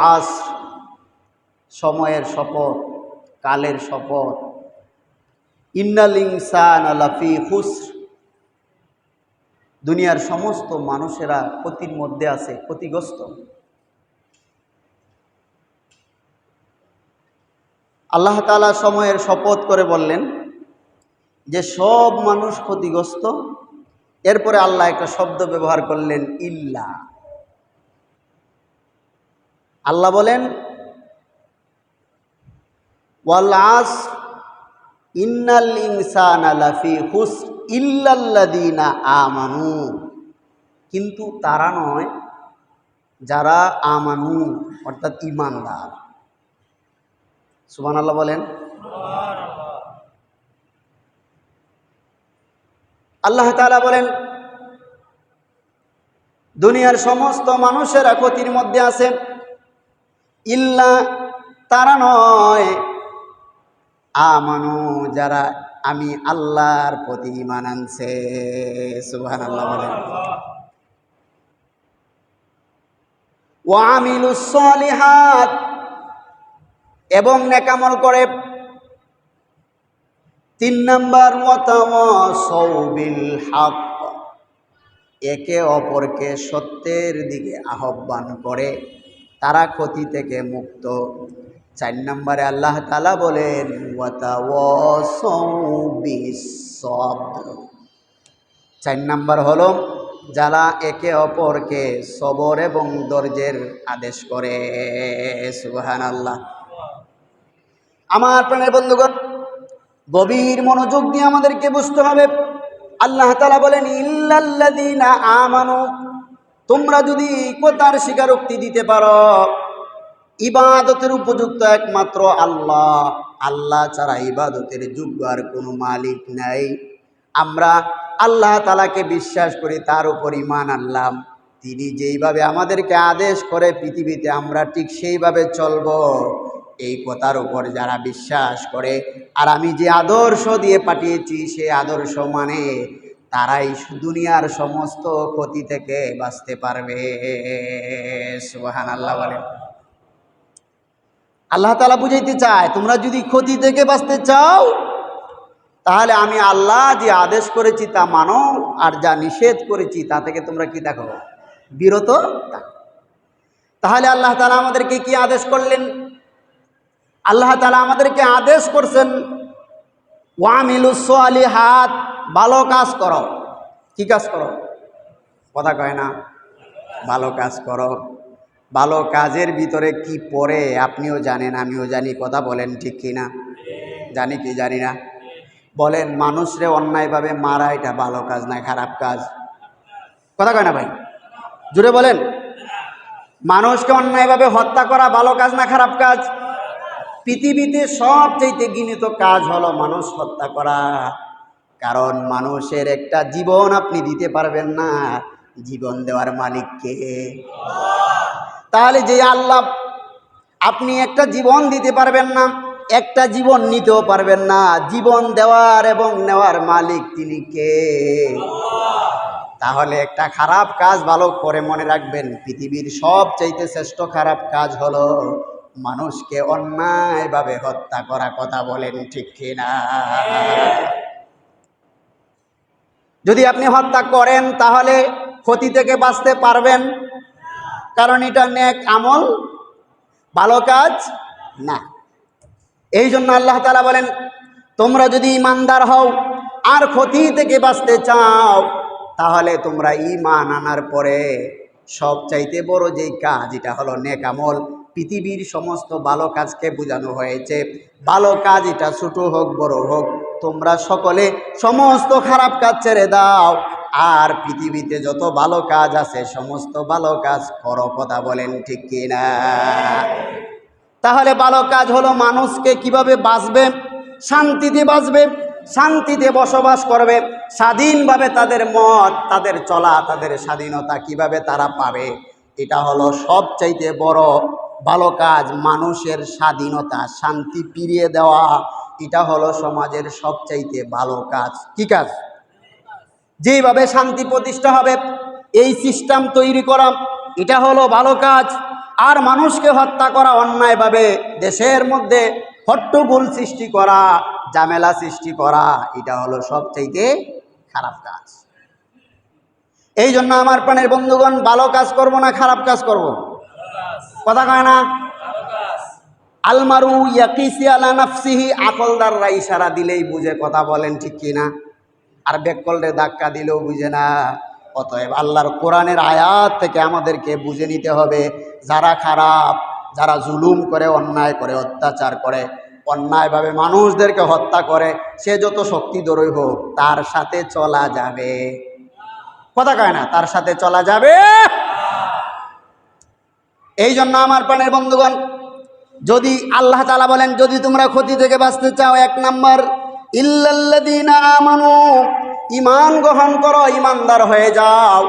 আস সময়ের শপথ, কালের শপথ। ইন্নাল ইনসান আলাফি হুসর দুনিয়ার সমস্ত মানুষেরা ক্ষতির মধ্যে আছে, ক্ষতিগ্রস্ত। আল্লাহ তালা সময়ের শপথ করে বললেন যে, সব মানুষ ক্ষতিগ্রস্ত। এরপরে আল্লাহ একটা শব্দ ব্যবহার করলেন, ইল্লা। আল্লাহ বলেন, ওয়াল ইন্নাল ইনসান আলাফি হুস ইল্লাল্লাদিনা আমানু। কিন্তু তারা নয়, যারা আমানু, অর্থাৎ ইমানদার সুবান আল্লাহ বলেন, আল্লাহ তালা বলেন, দুনিয়ার সমস্ত মানুষেরা ক্ষতির মধ্যে আছে ইল্লা, তারা নয়। আমানু, যারা আমি আল্লাহর প্রতি ইমান আনছে। সুবহান আল্লাহ এবং নেকামল করে। তিন নম্বর সৌবিল হক, একে অপরকে সত্যের দিকে আহ্বান করে। তারা ক্ষতি থেকে মুক্ত। চার নম্বরে আল্লাহ তালা বলেন চার নম্বর হলো, যারা একে অপরকে সবর এবং দর্জের আদেশ করে। সুহান আল্লাহ আমার প্রাণের বন্ধুগণ, গভীর মনোযোগ দিয়ে আমাদেরকে বুঝতে হবে। আল্লাহ তালা বলেন ইল্লাল্লাদিনা আমানু তোমরা যদি কোথার স্বীকারোক্তি দিতে পারো, ইবাদতের উপযুক্ত একমাত্র আল্লাহ। আল্লাহ ছাড়া ইবাদতের যোগ্য আর কোনো মালিক নাই। আমরা আল্লাহ তালাকে বিশ্বাস করি, তার উপর ইমান আনলাম। তিনি যেইভাবে আমাদেরকে আদেশ করে পৃথিবীতে আমরা ঠিক সেইভাবে চলব, এই কথার উপর যারা বিশ্বাস করে। আর আমি যে আদর্শ দিয়ে পাঠিয়েছি, সে আদর্শ মানে তারাই দুনিয়ার সমস্ত ক্ষতি থেকে বাঁচতে পারবে। সুবাহান আল্লাহ বলেন। আল্লাহ তালা বুঝাইতে চায়, তোমরা যদি ক্ষতি থেকে বাঁচতে চাও, তাহলে আমি আল্লাহ যে আদেশ করেছি তা মানো, আর যা নিষেধ করেছি তা থেকে তোমরা কি দেখো? বিরত। তাহলে আল্লাহ তালা আমাদেরকে কি আদেশ করলেন? আল্লাহ তালা আমাদেরকে আদেশ করছেন ওয়ামিলুসলি হাত ভালো কাজ করো। কি কাজ করো? কথা কয় না, ভালো কাজ করো। ভালো কাজের ভিতরে কি পড়ে আপনিও জানেন, আমিও জানি। কথা বলেন ঠিক কি না? জানি কি জানি না। বলেন, মানুষরে অন্যায়ভাবে মারা, এটা ভালো কাজ না খারাপ কাজ? কথা কয় না ভাই? জুড়ে বলেন। মানুষকে অন্যায়ভাবে হত্যা করা ভালো কাজ না খারাপ কাজ? পৃথিবীতে সবচেয়ে গিনিত কাজ হলো মানুষ হত্যা করা। কারণ মানুষের একটা জীবন আপনি দিতে পারবেন না। জীবন দেওয়ার মালিককে তাহলে যে আল্লাহ আপনি একটা জীবন দিতে পারবেন না, একটা জীবন নিতেও পারবেন না। জীবন দেওয়ার এবং নেওয়ার মালিক তিনি কে? তাহলে একটা খারাপ কাজ ভালো করে মনে রাখবেন। পৃথিবীর সবচাইতে শ্রেষ্ঠ খারাপ কাজ হলো মানুষকে অন্যায়ভাবে হত্যা করা। কথা বলেন ঠিক কিনা? যদি আপনি হত্যা করেন, তাহলে ক্ষতি থেকে বাঁচতে পারবেন। কারণ এটা নেক আমল, ভালো কাজ না। এই জন্য আল্লাহ তালা বলেন, তোমরা যদি ইমানদার হও আর ক্ষতি থেকে বাঁচতে চাও, তাহলে তোমরা ইমান আনার পরে সব চাইতে বড় যেই কাজ, এটা হলো নেক আমল। পৃথিবীর সমস্ত ভালো কাজকে বোঝানো হয়েছে। ভালো কাজ এটা ছোটো হোক, বড় হোক তোমরা সকলে সমস্ত খারাপ কাজ ছেড়ে দাও। আর পৃথিবীতে যত ভালো কাজ আছে, সমস্ত ভালো কাজ করো কথা বলেন ঠিক কিনা? তাহলে ভালো কাজ হলো মানুষকে কীভাবে বাঁচবে? শান্তিতে বাঁচবে, শান্তিতে বসবাস করবে, স্বাধীনভাবে তাদের মত, তাদের চলা, তাদের স্বাধীনতা কীভাবে তারা পাবে? এটা হলো সবচাইতে বড় ভালো কাজ, মানুষের স্বাধীনতা, শান্তি ফিরিয়ে দেওয়া, এটা হলো সমাজের সবচাইতে ভালো কাজ। কি কাজ? যেভাবে শান্তি প্রতিষ্ঠা হবে, এই সিস্টেম তৈরি করা, এটা হলো ভালো কাজ। আর মানুষকে হত্যা করা অন্যায়ভাবে, দেশের মধ্যে হট্টগোল সৃষ্টি করা, ঝামেলা সৃষ্টি করা, এটা হলো সবচাইতে খারাপ কাজ। এই জন্য আমার প্রাণের বন্ধুগণ, ভালো কাজ করব না খারাপ কাজ করব? কথা কয় না? আলমারু ইয়াকিসি আলা নাফসিহি আকলদাররা ইশারা দিলেই বুঝে কথা বলেন, ঠিক কি না? আর বেকলরে ধাক্কা দিলেও বুঝে না। অতএব আল্লাহর কোরআনের আয়াত থেকে আমাদেরকে বুঝে নিতে হবে, যারা খারাপ, যারা জুলুম করে, অন্যায় করে, অত্যাচার করে, অন্যায়ভাবে মানুষদেরকে হত্যা করে, সে যত শক্তিধরই হোক, তার সাথে চলা যাবে। কথা কয় না? তার সাথে চলা যাবে। এই জন্য আমার প্রাণের বন্ধুগণ, যদি আল্লাহ তালা বলেন, যদি তোমরা ক্ষতি থেকে বাঁচতে চাও, এক নাম্বার, ইল্লাল্লাযীনা আমানু ইমান গ্রহণ করো ইমানদার হয়ে যাও।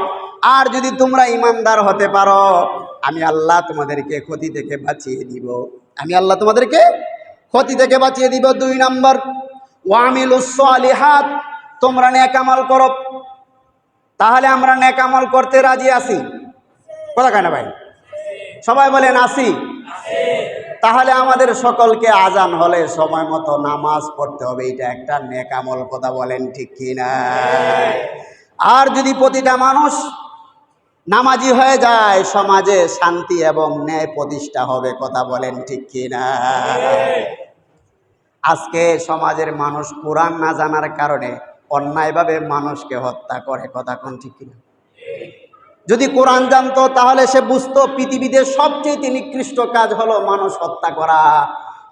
আর যদি তোমরা ইমানদার হতে পারো, আমি আল্লাহ তোমাদেরকে ক্ষতি থেকে বাঁচিয়ে দিব। আমি আল্লাহ তোমাদেরকে ক্ষতি থেকে বাঁচিয়ে দিব। দুই নাম্বার, ওয়ামিলুস সালিহাত, তোমরা নেকামল করো। তাহলে আমরা নেকামল করতে রাজি আছি। কথা কেন ভাই? সবাই বলেন আসি। তাহলে আমাদের সকলকে আজান হলে সময় মতো নামাজ পড়তে হবে। এটা একটা নেকামল কথা বলেন ঠিক কিনা? আর যদি প্রতিটা মানুষ নামাজি হয়ে যায়, সমাজে শান্তি এবং ন্যায় প্রতিষ্ঠা হবে কথা বলেন ঠিক কিনা? আজকে সমাজের মানুষ কোরআন না জানার কারণে অন্যায়ভাবে মানুষকে হত্যা করে, কথা কোন ঠিক কিনা? যদি কোরআন জানতো, তাহলে সে বুঝতো পৃথিবীতে সবচেয়ে নিকৃষ্ট কাজ হলো মানুষ হত্যা করা।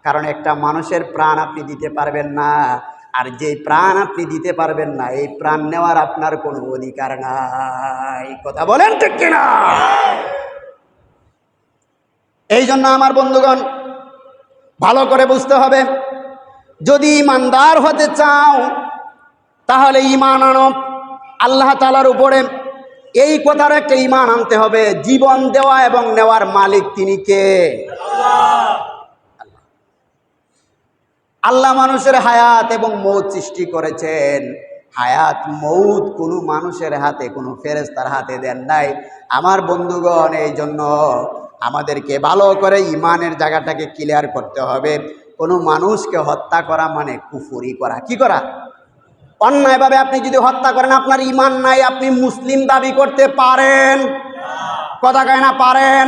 কারণ একটা মানুষের প্রাণ আপনি দিতে পারবেন না, আর যে প্রাণ আপনি দিতে পারবেন না, এই প্রাণ নেওয়ার আপনার কোনো অধিকার নাই। কথা বলেন ঠিক কিনা? এই জন্য আমার বন্ধুগণ, ভালো করে বুঝতে হবে, যদি ইমানদার হতে চাও, তাহলে ইমান আনো, আল্লাহ তালার উপরে এই কথার একটা ইমান আনতে হবে, জীবন দেওয়া এবং নেওয়ার মালিক তিনি কে? আল্লাহ। মানুষের হায়াত এবং মৌত সৃষ্টি করেছেন। হায়াত, মৌত কোনো মানুষের হাতে, কোনো ফেরেস্তার হাতে দেন নাই। আমার বন্ধুগণ, এই জন্য আমাদেরকে ভালো করে ইমানের জায়গাটাকে ক্লিয়ার করতে হবে। কোনো মানুষকে হত্যা করা মানে কুফুরি করা। কি করা? অন্যায়ভাবে আপনি যদি হত্যা করেন, আপনার ইমান নাই, আপনি মুসলিম দাবি করতে পারেন। কথা কয় না, পারেন।